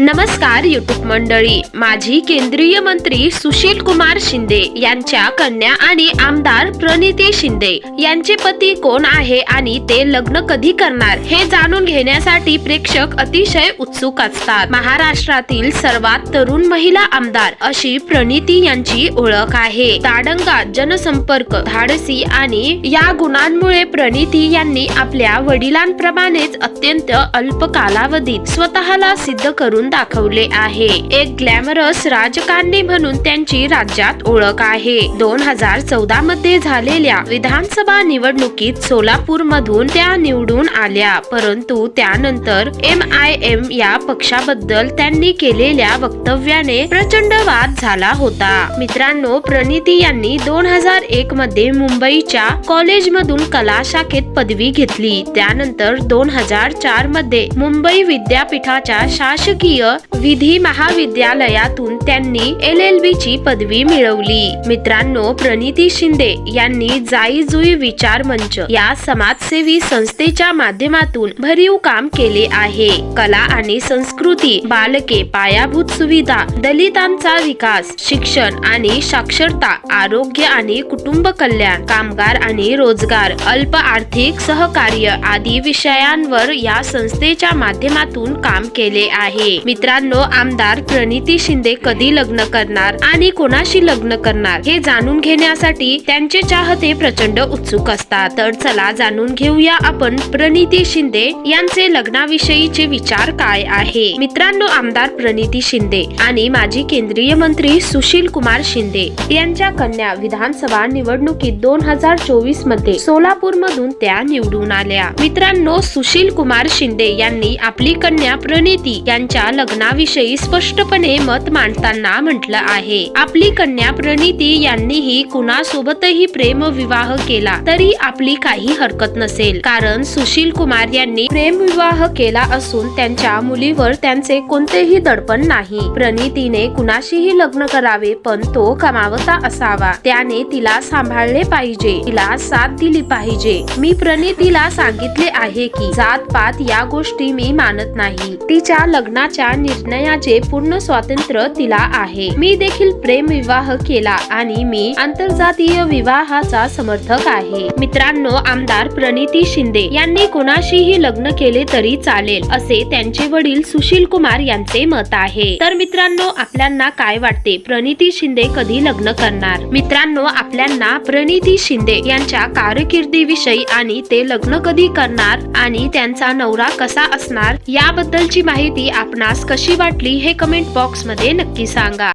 नमस्कार युट्यूब मंडळी. माजी केंद्रीय मंत्री सुशील कुमार शिंदे यांच्या कन्या आणि आमदार प्रणिती शिंदे यांचे पती कोण आहे आणि ते लग्न कधी करणार हे जाणून घेण्यासाठी प्रेक्षक अतिशय उत्सुक असतात. महाराष्ट्रातील सर्वात तरुण महिला आमदार अशी प्रणिती यांची ओळख आहे. ताडंगा जनसंपर्क धाडसी आणि या गुणांमुळे प्रणिती यांनी आपल्या वडिलांप्रमाणेच अत्यंत अल्प कालावधीत स्वतःला सिद्ध करून दाखवले आहे. एक ग्लॅमरस राजकारणी म्हणून त्यांची राज्यात ओळख आहे. दोन हजार चौदा मध्ये झालेल्या विधानसभा निवडणुकीत सोलापूर मधून त्या निवडून आल्या. परंतु त्यानंतर एम आय एम या पक्षाबद्दल त्यांनी केलेल्या वक्तव्याने प्रचंड वाद झाला होता. मित्रांनो प्रणिती यांनी दोन हजार एक मध्ये मुंबईच्या कॉलेजमधून कला शाखेत पदवी घेतली. त्यानंतर दोन हजार चारमध्ये मुंबई विद्यापीठाच्या शासकीय विधी महाविद्यालयातून त्यांनी एल एल बी ची पदवी मिळवली. मित्रांनो प्रणिती शिंदे यांनी जाई जुई विचार मंच या समाजसेवी संस्थेच्या माध्यमातून भरीव काम केले आहे. कला आणि संस्कृती बालके पायाभूत सुविधा दलितांचा विकास शिक्षण आणि साक्षरता आरोग्य आणि कुटुंब कल्याण कामगार आणि रोजगार अल्प आर्थिक सहकार्य आदी विषयांवर या संस्थेच्या माध्यमातून काम केले आहे. मित्रांनो आमदार प्रणिती शिंदे कधी लग्न करणार आणि कोणाशी लग्न करणार हे जाणून घेण्यासाठी त्यांचे चाहते प्रचंड उत्सुक असतात. तर चला जाणून घेऊया आपण प्रणिती शिंदे यांचे लग्नाविषयीचे विचार काय आहे. मित्रांनो आमदार प्रणिती शिंदे आणि माजी केंद्रीय मंत्री सुशील कुमार शिंदे यांच्या कन्या विधानसभा निवडणुकीत दोन हजार चोवीसमध्ये सोलापूर मधून त्या निवडून आल्या. मित्रांनो सुशील कुमार शिंदे यांनी आपली कन्या प्रणिती यांच्या लग्नाविषयी स्पष्टपणे मत मांडताना म्हटलं आहे. आपली कन्या प्रणिती यांनीही कुणासोबतही प्रेम विवाह केला तरी आपली काही हरकत नसेल. कारण सुशील कुमार यांनी प्रेम विवाह केला असून त्यांच्या मुलीवर त्यांचे कोणतेही दडपण नाही. प्रणितीने कुणाशीही लग्न करावे पण तो कमावता असावा. त्याने तिला सांभाळले पाहिजे तिला साथ दिली पाहिजे. मी प्रणितीला सांगितले आहे की जात पात या गोष्टी मी मानत नाही. तिच्या लग्नाच्या निर्णयाचे पूर्ण स्वातंत्र्य तिला आहे. मी देखील प्रेम विवाह केला आणि मी आंतरजातीय विवाहाचा समर्थक आहे. मित्रांनो आमदार प्रणिती शिंदे यांनी कोणाशीही लग्न केले तरी चालेल असे त्यांचे वडील सुशील कुमार यांचे मत आहे. तर मित्रांनो आपल्यांना काय वाटते? प्रणिती शिंदे कधी लग्न करणार? मित्रांनो आपल्यांना प्रणिती शिंदे यांच्या कारकिर्दीविषयी आणि ते लग्न कधी करणार आणि त्यांचा नवरा कसा असणार याबद्दलची माहिती आपणास कशी वाटली हे कमेंट बॉक्समध्ये नक्की सांगा.